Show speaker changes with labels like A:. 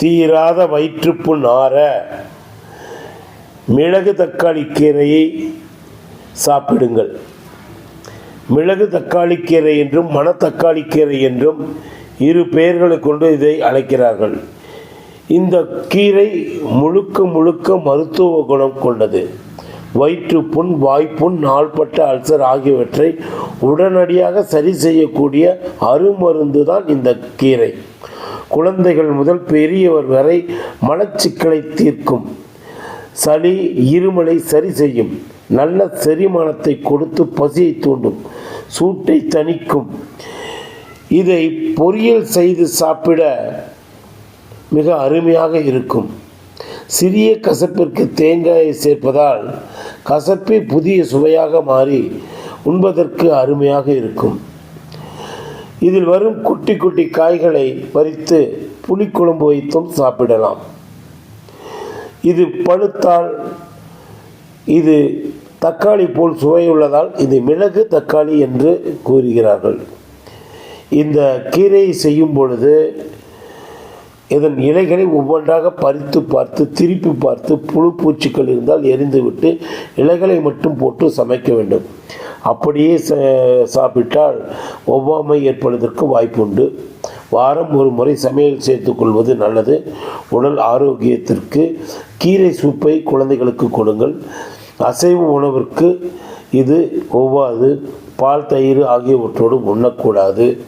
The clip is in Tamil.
A: தீராத வயிற்றுப்புண் ஆற மிளகு தக்காளி கீரையை சாப்பிடுங்கள். மிளகு தக்காளி கீரை என்றும் மணத்தக்காளி கீரை என்றும் இரு பெயர்களை கொண்டு இதை அழைக்கிறார்கள். இந்த கீரை முழுக்க முழுக்க மருத்துவ குணம் கொண்டது. வயிற்றுப்புண் வாய்ப்புண் நாள்பட்ட அல்சர் ஆகியவற்றை உடனடியாக சரி செய்யக்கூடிய அருமருந்து தான் இந்த கீரை. குழந்தைகள் முதல் பெரியவர் வரை மலச்சிக்கலை தீர்க்கும். சளி இருமலை சரி செய்யும். நல்ல செரிமானத்தை கொடுத்து பசியை தூண்டும். சூட்டை தணிக்கும். இதை பொரியல் செய்து சாப்பிட மிக அருமையாக இருக்கும். சிறிய கசப்பிற்கு தேங்காயை சேர்ப்பதால் கசப்பே புதிய சுவையாக மாறி உண்பதற்கு அருமையாக இருக்கும். இதில் வரும் குட்டி குட்டி காய்களை பறித்து புளிக்குழம்பு வைத்தும் சாப்பிடலாம். இது பழுத்தால் இது தக்காளி போல் சுவையுள்ளதால் இது மிளகு தக்காளி என்று கூறுகிறார்கள். இந்த கீரையை செய்யும் பொழுது இதன் இலைகளை ஒவ்வொன்றாக பறித்து பார்த்து திருப்பி பார்த்து புழு பூச்சிகள் இருந்தால் எரிந்துவிட்டு இலைகளை மட்டும் போட்டு சமைக்க வேண்டும். அப்படியே ச- சாப்பிட்டால் ஒவ்வாமை ஏற்படுவதற்கு வாய்ப்புண்டு. வாரம் ஒரு முறை சமையல் சேர்த்துக்கொள்வது நல்லது. உடல் ஆரோக்கியத்திற்கு கீரை சூப்பை குழந்தைகளுக்கு கொடுங்கள். அசைவ உணவிற்கு இது ஒவ்வாது. பால் தயிர் ஆகியவற்றோடு உண்ணக்கூடாது.